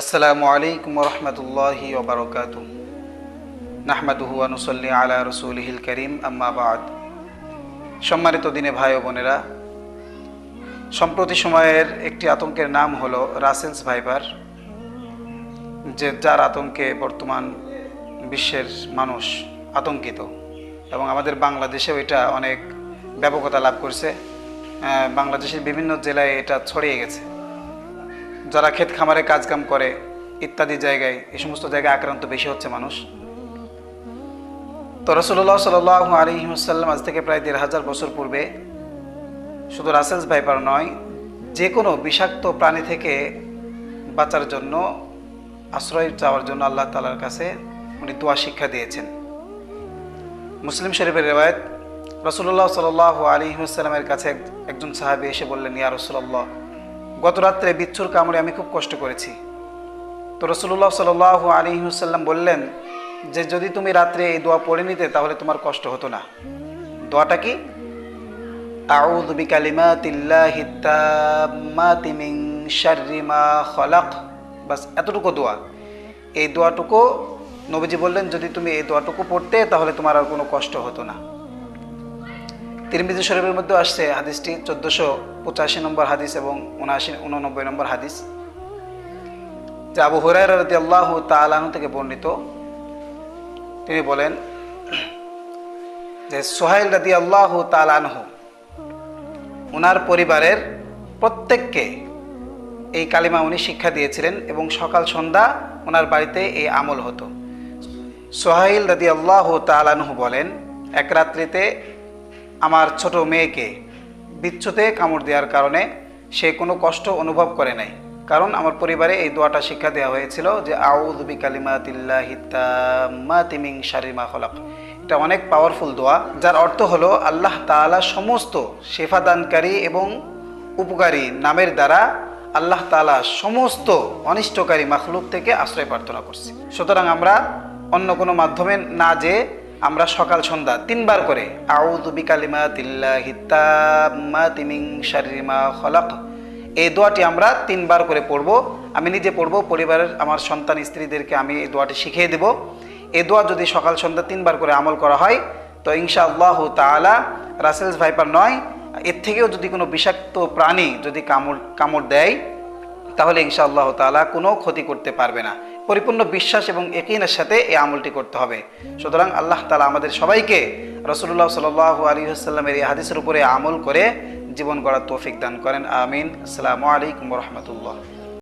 আসসালামু আলাইকুম রহমতুল্লাহি ওবরকাত নাহমাদুহু আনুসল্লি আলা রসুলহিল করিম, আম্মা বাদ। সম্মানিত দিনে ভাই ও বোনেরা, সম্প্রতি সময়ের একটি আতঙ্কের নাম হলো রাসেলস ভাইপার যে যার আতঙ্কে বর্তমান বিশ্বের মানুষ আতঙ্কিত এবং আমাদের বাংলাদেশেও এটা অনেক ব্যাপকতা লাভ করছে। বাংলাদেশের বিভিন্ন জেলায় এটা ছড়িয়ে গেছে। যারা ক্ষেত খামারে কাজকাম করে ইত্যাদি জায়গায়, এই সমস্ত জায়গায় আক্রান্ত বেশি হচ্ছে মানুষ। তো রসুল্লাহ সাল আলিহাসাল্লাম আজ থেকে প্রায় দেড় হাজার বছর পূর্বে শুধু রাসেলস ভাইপার নয়, যে কোনো বিষাক্ত প্রাণী থেকে বাঁচার জন্য, আশ্রয় চাওয়ার জন্য আল্লাহ তালার কাছে উনি দোয়া শিক্ষা দিয়েছেন। মুসলিম শরীফের রেওয়ায়ত রসুল্লাহ সাল আলী সাল্লামের কাছে একজন সাহাবি এসে বললেন, ইয়া রসুল্লাহ গত রাত্রে বিচ্ছুর কামড়ে আমি খুব কষ্ট করেছি। তো রসুল্লাহ সাল আলী সাল্লাম বললেন যে, যদি তুমি রাত্রে এই দোয়া পড়ে নিতে, তাহলে তোমার কষ্ট হতো না। দোয়াটা কি? আউযু বিকালিমাতিল্লাহি তাম্মাতি মিন শাররি মা খলাক। বাস, এতটুকু দোয়া। এই দোয়াটুকু নবীজি বললেন, যদি তুমি এই দোয়াটুকু পড়তে, তাহলে তোমার আর কোনো কষ্ট হতো না। তিরমিজি শরীফের মধ্যে আসছে হাদিসটি চোদ্দোশো পঁচাশি নম্বর হাদিস এবং উনআশি, উননব্বই নম্বর হাদিস, যে আবু হুরায়রা রাদি আল্লাহ তালাহু থেকে বর্ণিত। তিনি বলেন যে, সোহাইল রাদি আল্লাহ তালানহু ওনার পরিবারের প্রত্যেককে এই কালিমা উনি শিক্ষা দিয়েছিলেন এবং সকাল সন্ধ্যা ওনার বাড়িতে এই আমল হতো। সোহাইল রাদি আল্লাহ তালানহু বলেন, এক রাত্রিতে আমার ছোট মেয়েকে বিচ্ছুতে কামড় দেওয়ার কারণে সে কোনো কষ্ট অনুভব করে নাই। কারণ আমার পরিবারে এই দোয়াটা শিক্ষা দেওয়া হয়েছিল যে আউদ বিকালিমাতিল্লাহি তাম্মাতি মিন শাররি মা খলাক। এটা অনেক পাওয়ারফুল দোয়া, যার অর্থ হলো আল্লাহ তাআলা সমস্ত শেফাদানকারী এবং উপকারী নামের দ্বারা আল্লাহ তাআলা সমস্ত অনিষ্টকারী মাখলুক থেকে আশ্রয় প্রার্থনা করছি। সুতরাং আমরা অন্য কোনো মাধ্যমে না যে আমরা সকাল সন্ধ্যা তিনবার করে এই দোয়াটি আমরা তিনবার করে পড়ব। আমি নিজে পড়ব, পরিবারের আমার সন্তান, স্ত্রীদেরকে আমি এই দোয়াটি শিখিয়ে দেব। এই দোয়া যদি সকাল সন্ধ্যা তিনবার করে আমল করা হয়, তো ইনশা আল্লাহ তালা রাসেলস ভাইপার নয়, এর থেকেও যদি কোনো বিষাক্ত প্রাণী যদি কামড় কামড় দেয় তাহলে ইনশা আল্লাহ তালা কোনো ক্ষতি করতে পারবে না। পরিপূর্ণ বিশ্বাস এবং একিনের সাথে এই আমলটি করতে হবে। সুতরাং আল্লাহ তালা আমাদের সবাইকে রসুল্লাহ সাল আলী আসাল্লামের এই হাদিসের উপরে আমল করে জীবন গড়ার তৌফিক দান করেন। আমিন। আসসালামু আলাইকুম রহমতুল্লাহ।